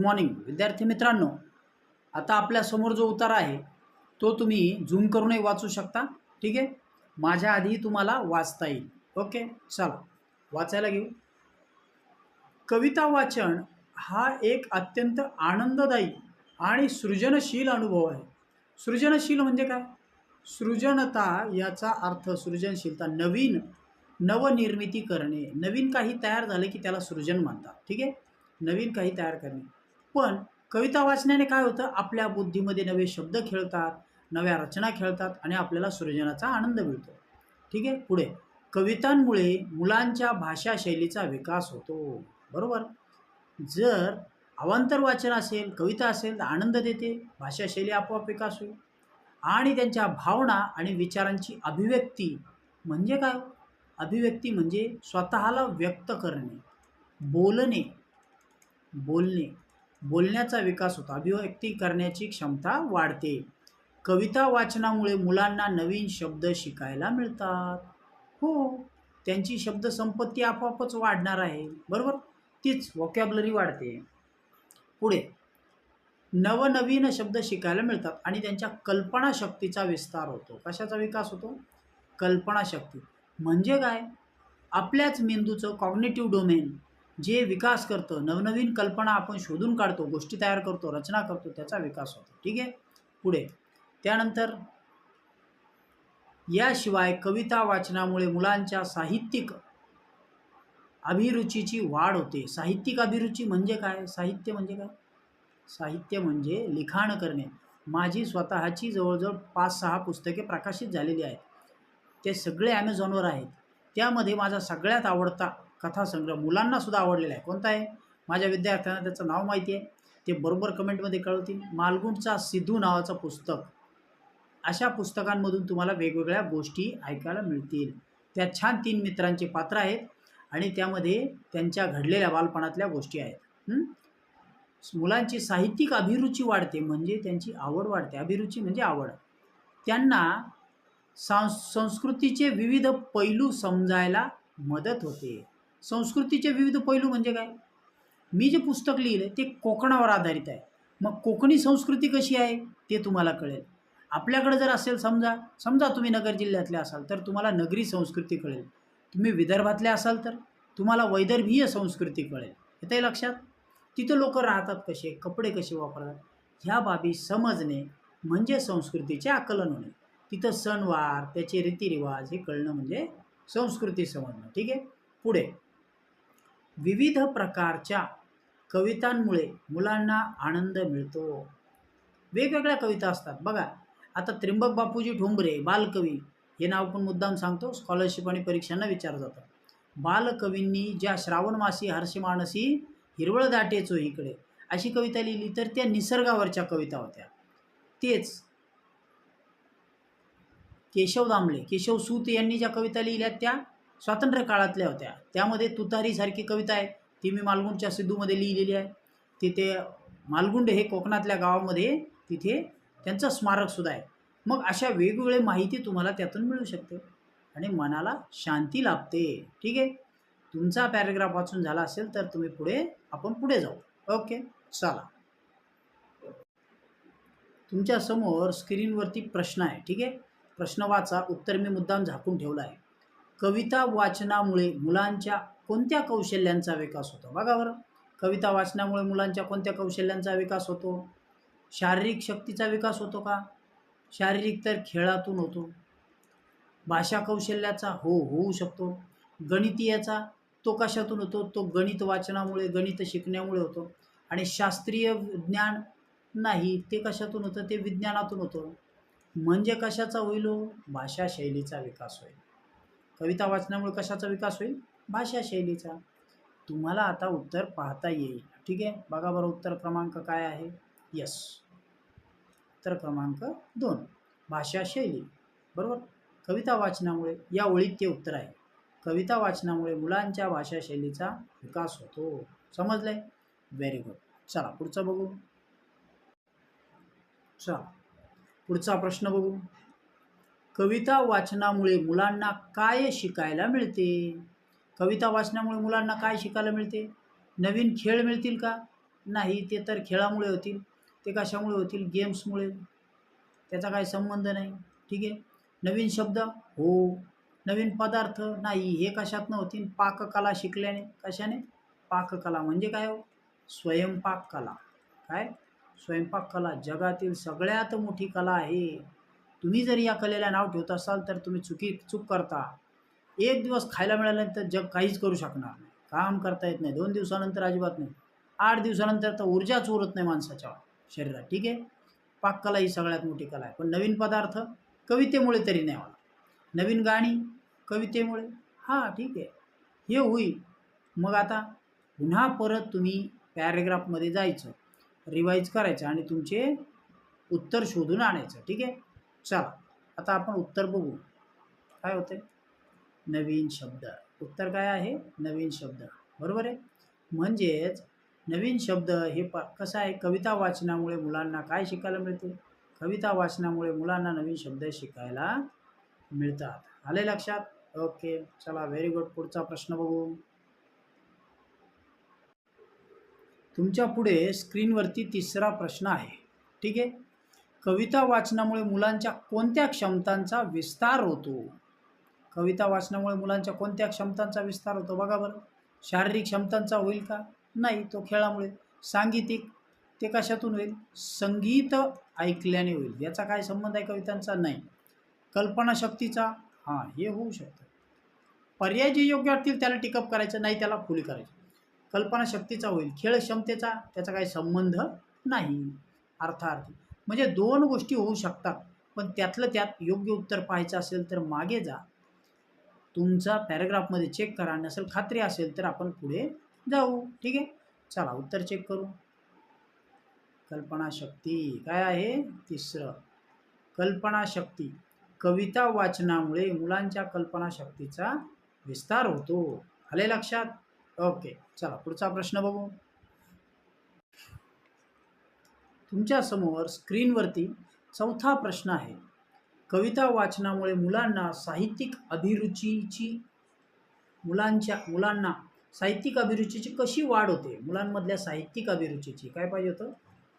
Morning विद्यार्थी मित्रांनो आता आपल्यासमोर जो उतारा आहे तो तुम्ही झूम करूनही वाचू शकता. ठीक आहे? माझ्या आधी तुम्हाला वाचता येईल. ओके? चला. वाचायला घेऊ. कविता वाचन हा एक अत्यंत आनंददायी आणि सृजनशील अनुभव आहे. सृजनशील म्हणजे काय? सृजनता याचा अर्थ सृजनशीलता नवीन नवनिर्मिती करणे. नवीन काही तयार झाले की त्याला सृजन म्हणतात. ठीक आहे? नवीन काही तयार करणे. पण कविता वाचण्याने काय होतं? आपल्या बुद्धीमध्ये नवे शब्द खेळतात नव्या रचना खेळतात आणि आपल्याला सृजनाचा आनंद मिळतो. ठीक आहे? पुढे. कवितांमुळे मुलांच्या भाषा शैलीचा विकास होतो. बरोबर? जर अवांतर वाचन असेल कविता असेल तर आनंद देते भाषा शैली आपोआप विकास होईल. आणि त्यांच्या भावना आणि विचारांची अभिव्यक्ती म्हणजे काय? अभिव्यक्ती म्हणजे स्वतःला व्यक्त करणे बोलणे बोलणे. बोलण्याचा विकास होतो. अभिव्यक्ती करण्याची क्षमता वाढते. कविता वाचनामुळे मुलांना नवीन शब्द शिकायला मिळतात. हो त्यांची शब्दसंपत्ती आपोआपच वाढणार आहे. बरोबर? तीच वॉकॅबलरी वाढते. पुढे. नवनवीन शब्द शिकायला मिळतात आणि त्यांच्या कल्पनाशक्तीचा विस्तार होतो. कशाचा विकास होतो? कल्पनाशक्ती म्हणजे काय? आपल्याच मेंदूचं कॉग्नेटिव्ह डोमेन जे विकास करतं नवनवीन कल्पना आपण शोधून काढतो गोष्टी तयार करतो रचना करतो त्याचा विकास होतो. ठीक आहे? पुढे. त्यानंतर याशिवाय कविता वाचनामुळे मुलांच्या साहित्यिक अभिरुचीची वाढ होते. साहित्यिक अभिरुची म्हणजे काय? साहित्य म्हणजे काय? साहित्य म्हणजे लिखाण करणे. माझी स्वतःची जवळजवळ पाच सहा पुस्तके प्रकाशित झालेली आहेत. ते सगळे ॲमेझॉनवर आहेत. त्यामध्ये माझा सगळ्यात आवडता कथासंग्रह मुलांनासुद्धा आवडलेला आहे. कोणता आहे? माझ्या विद्यार्थ्यांना त्याचं नाव माहिती आहे. ते बरोबर कमेंटमध्ये कळवतील. मालगुंडचा सिद्धू नावाचं पुस्तक. अशा पुस्तकांमधून तुम्हाला वेगवेगळ्या गोष्टी ऐकायला मिळतील. त्या छान तीन मित्रांचे पात्र आहेत आणि त्यामध्ये त्यांच्या घडलेल्या बालपणातल्या गोष्टी आहेत. मुलांची साहित्यिक अभिरुची वाढते म्हणजे त्यांची आवड वाढते. अभिरुची म्हणजे आवड. त्यांना सांस संस्कृतीचे विविध पैलू समजायला मदत होते. संस्कृतीचे विविध पैलू म्हणजे काय? मी जे पुस्तक लिहिलं ते कोकणावर आधारित आहे. मग कोकणी संस्कृती कशी आहे ते तुम्हाला कळेल. आपल्याकडे जर असेल समजा समजा तुम्ही नगर जिल्ह्यातले असाल तर तुम्हाला नगरी संस्कृती कळेल. तुम्ही विदर्भातले असाल तर तुम्हाला वैदर्भीय संस्कृती कळेल. येते लक्षात? तिथं लोक राहतात कसे कपडे कसे वापरतात? ह्या बाबी समजणे म्हणजे संस्कृतीचे आकलन होणे. तिथं सणवार त्याचे रीतिरिवाज हे कळणं म्हणजे संस्कृती समजणं. ठीक आहे? पुढे. विविध प्रकारच्या कवितांमुळे मुलांना आनंद मिळतो. वेगवेगळ्या कविता असतात. बघा आता त्र्यंबक बापूजी ठोंबरे बालकवी हे नाव पण मुद्दाम सांगतो. स्कॉलरशिप आणि परीक्षांना विचार जातं. बालकवींनी ज्या श्रावण मासी हर्षी हिरवळ दाटेचो इकडे अशी कविता लिहिली तर त्या निसर्गावरच्या कविता होत्या. तेच केशव दामले केशव सूत यांनी ज्या कविता लिहिल्या त्या स्वातंत्र्य काळातल्या होत्या. त्यामध्ये तुतारीसारखी कविता आहे. ती मी मालगुंडच्या सिद्धूमध्ये लिहिलेली आहे. तिथे मालगुंड हे कोकणातल्या गावामध्ये तिथे त्यांचं स्मारकसुद्धा आहे. मग अशा वेगवेगळ्या माहिती तुम्हाला त्यातून मिळू शकते. आणि मनाला शांती लाभते. ठीक आहे? तुमचा पॅरेग्राफ वाचून झाला असेल तर तुम्ही पुढे आपण पुढे जाऊ. ओके? चला. तुमच्यासमोर स्क्रीनवरती प्रश्न आहे. ठीक आहे? प्रश्न वाचा. उत्तर मी मुद्दाम झाकून ठेवला आहे. कविता वाचनामुळे मुलांच्या कोणत्या कौशल्यांचा विकास होतो? बघा बरं. कविता वाचनामुळे मुलांच्या कोणत्या कौशल्यांचा विकास होतो? शारीरिक शक्तीचा विकास होतो का? शारीरिक तर खेळातून होतो. भाषा कौशल्याचा हो होऊ शकतो. गणितीयाचा तो कशातून होतो? तो गणित वाचनामुळे गणित शिकण्यामुळे होतो. आणि शास्त्रीय ज्ञान नाही ते कशातून होतं? ते विज्ञानातून होतं. म्हणजे कशाचा होईल हो? भाषा शैलीचा विकास होईल. कविता वाचनामुळे कशाचा विकास होईल? भाषा शैलीचा. तुम्हाला आता उत्तर पाहता येईल. ठीक आहे? बघा बरं उत्तर क्रमांक काय आहे? यस उत्तर क्रमांक दोन. भाषा शैली. बरोबर? कविता वाचनामुळे या ओळीत ते उत्तर आहे. कविता वाचनामुळे मुलांच्या भाषा शैलीचा विकास होतो. समजलंय? व्हेरी गुड चला पुढचं बघू. चला. पुढचा प्रश्न बघू. कविता वाचनामुळे मुलांना काय शिकायला मिळते? कविता वाचनामुळे मुलांना काय शिकायला मिळते? नवीन खेळ मिळतील का? नाही ते तर खेळामुळे होतील. ते कशामुळे होतील? गेम्समुळे. त्याचा काही संबंध नाही. ठीक आहे? नवीन शब्द? हो. नवीन पदार्थ? नाही. हे कशातनं होतील? पाककला शिकल्याने. कशाने? पाककला म्हणजे काय हो? स्वयंपाक कला काय? स्वयंपाक कला जगातील सगळ्यात मोठी कला आहे. तुम्ही जर या कलेला नाव ठेवत असाल तर तुम्ही चुकी चूक करता. एक दिवस खायला मिळाल्यानंतर जग काहीच करू शकणार नाही. काम करता येत नाही. दोन दिवसानंतर अजिबात नाही. आठ दिवसानंतर तर ऊर्जाच उरत नाही माणसाच्या शरीरात. ठीक आहे? पाककला ही सगळ्यात मोठी कला आहे. पण नवीन पदार्थ कवितेमुळे तरी नाही होणार. नवीन गाणी कवितेमुळे. हां ठीक आहे. हे होईल. मग आता पुन्हा परत तुम्ही पॅरेग्राफमध्ये जायचं. रिवाईज करायचं आणि तुमचे उत्तर शोधून आणायचं. ठीक आहे? चला आता आपण उत्तर बघू. काय होते? नवीन शब्द. उत्तर काय आहे? नवीन शब्द. बरोबर आहे? म्हणजेच नवीन शब्द हे प कसं आहे? कविता वाचनामुळे मुलांना काय शिकायला मिळते? कविता वाचनामुळे मुलांना नवीन शब्द शिकायला मिळतात. आले लक्षात? ओके चला व्हेरी गुड पुढचा प्रश्न बघू. तुमच्यापुढे स्क्रीनवरती तिसरा प्रश्न आहे. ठीक आहे? कविता वाचनामुळे मुलांच्या कोणत्या क्षमतांचा विस्तार होतो? कविता वाचनामुळे मुलांच्या कोणत्या क्षमतांचा विस्तार होतो? बघा बरं. शारीरिक क्षमतांचा होईल का? नाही. तो खेळामुळे. सांगीतिक ते कशातून होईल? संगीत ऐकल्याने होईल. याचा काय संबंध आहे कवितांचा? नाही. कल्पनाशक्तीचा हां हे होऊ शकतं. पर्याय जे योग्य वाटतील त्याला टिकअप करायचं नाही त्याला फुली करायचं. कल्पनाशक्तीचा होईल. खेळ क्षमतेचा? त्याचा काही संबंध नाही. अर्थार्थी म्हणजे दोन गोष्टी होऊ शकतात. पण त्यातलं त्यात योग्य उत्तर पाहायचं असेल तर मागे जा. तुमचा पॅरेग्राफमध्ये चेक करा. नसेल खात्री असेल तर आपण पुढे जाऊ. ठीक आहे? चला उत्तर चेक करू. कल्पनाशक्ती काय आहे? तिसरं. कल्पनाशक्ती कविता वाचनामुळे मुलांच्या कल्पनाशक्तीचा विस्तार होतो. आले लक्षात? ओके. चला पुढचा प्रश्न बघू. तुमच्यासमोर स्क्रीनवरती चौथा प्रश्न आहे. कविता वाचनामुळे मुलांना साहित्यिक अभिरुचीची मुलांच्या मुलांना साहित्यिक अभिरुचीची कशी वाढ होते? मुलांमधल्या साहित्यिक अभिरुचीची काय पाहिजे होतं?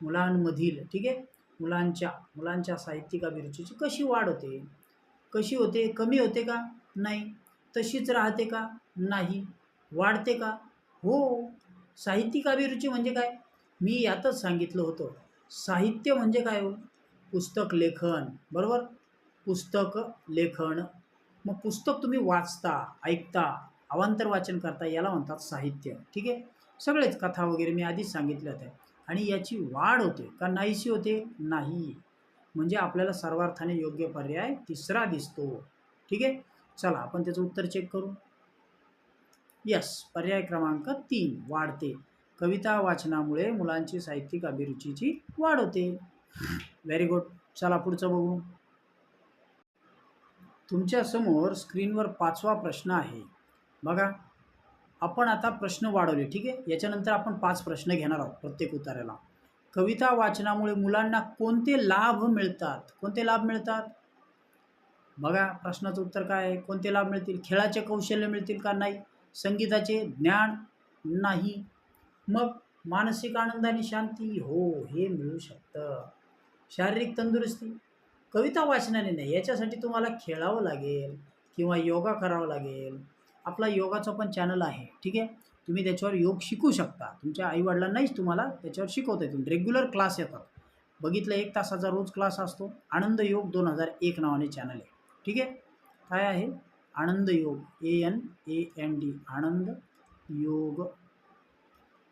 मुलांमधील ठीक आहे? मुलांच्या मुलांच्या साहित्यिक अभिरुचीची कशी वाढ होते? कशी होते? कमी होते का? नाही. तशीच राहते का? नाही. वाढते का? हो. साहित्यिक अभिरुची म्हणजे काय? मी यातच सांगितलं होतं. साहित्य म्हणजे काय हो? पुस्तक लेखन बरोबर? पुस्तक लेखन. मग पुस्तक तुम्ही वाचता ऐकता अवांतर वाचन करता याला म्हणतात साहित्य. ठीक आहे? सगळेच कथा वगैरे मी आधीच सांगितल्या होत्या आणि याची वाढ होते. का नाहीशी होते? नाही. म्हणजे आपल्याला सर्वार्थाने योग्य पर्याय तिसरा दिसतो. ठीक आहे? चला आपण त्याचं उत्तर चेक करू. यस पर्याय क्रमांक तीन वाढते. कविता वाचनामुळे मुलांची साहित्यिक अभिरुचीची वाढ होते. व्हेरी गुड चला पुढचं बघू. तुमच्यासमोर स्क्रीनवर पाचवा प्रश्न आहे. बघा. आपण आता प्रश्न वाढवले ठीक आहे? याच्यानंतर आपण पाच प्रश्न घेणार आहोत प्रत्येक उताराला. कविता वाचनामुळे मुलांना कोणते लाभ मिळतात? कोणते लाभ मिळतात? बघा प्रश्नाचं उत्तर काय आहे? कोणते लाभ मिळतील? खेळाचे कौशल्य मिळतील का नाही? संगीताचे ज्ञान नाही. मग मानसिक आनंद आणि शांती हो हे मिळू शकतं. शारीरिक तंदुरुस्ती कविता वाचनाने नाही याच्यासाठी तुम्हाला खेळावं लागेल किंवा योगा करावं लागेल. आपला योगाचा पण चॅनल आहे ठीक आहे? तुम्ही त्याच्यावर योग शिकू शकता. तुमच्या आईवडिलांनाहीच तुम्हाला त्याच्यावर शिकवता येतील. रेग्युलर क्लास येतात. बघितलं एक तासाचा रोज क्लास असतो. आनंद योग दोन हजार एक नावाने चॅनल आहे. ठीक आहे? काय आहे? Anand Yog A N A N D Anand Yog.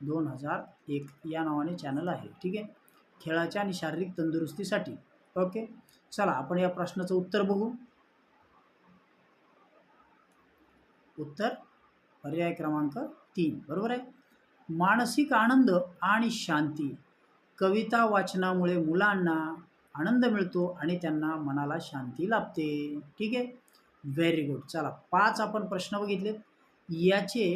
दोन हजार एक या नावाने चॅनल आहे. ठीक आहे? खेळाच्या आणि शारीरिक तंदुरुस्तीसाठी. ओके चला आपण या प्रश्नाचं उत्तर बघू. उत्तर पर्याय क्रमांक तीन. बरोबर आहे? मानसिक आनंद आणि शांती. कविता वाचनामुळे मुलांना आनंद मिळतो आणि त्यांना मनाला शांती लाभते. ठीक आहे? व्हेरी गुड चला पाच आपण प्रश्न बघितलेत. याचे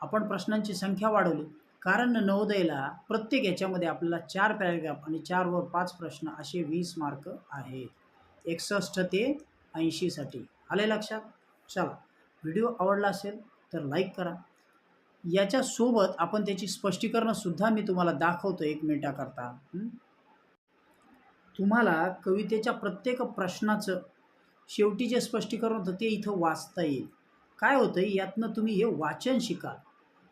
आपण प्रश्नांची संख्या वाढवली. कारण नवोदयला प्रत्येक याच्यामध्ये आपल्याला चार पॅरेग्राफ आणि चारवर पाच प्रश्न असे वीस मार्क आहेत. एकसष्ट ते ऐंशीसाठी आले लक्षात? चला. व्हिडिओ आवडला असेल तर लाईक करा. याच्यासोबत आपण त्याची स्पष्टीकरणंसुद्धा मी तुम्हाला दाखवतो एक मिनिटाकरता. तुम्हाला कवितेच्या प्रत्येक प्रश्नाचं शेवटी जे स्पष्टीकरण होतं ते इथं वाचता येईल. काय होतं यातनं तुम्ही हे वाचन शिकाल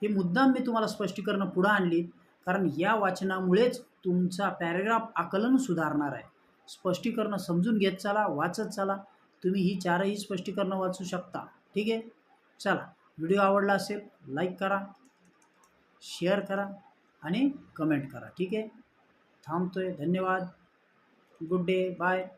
हे मुद्दाम मी तुम्हाला स्पष्टीकरणं पुढं आणली. कारण या वाचनामुळेच तुमचा पॅरेग्राफ आकलन सुधारणार आहे. स्पष्टीकरणं समजून घेत चला वाचत चला. तुम्ही ही चारही स्पष्टीकरणं वाचू शकता. ठीक आहे? चला व्हिडिओ आवडला असेल लाईक करा शेअर करा आणि कमेंट करा. ठीक आहे? थांबतोय. धन्यवाद. Good day. बाय.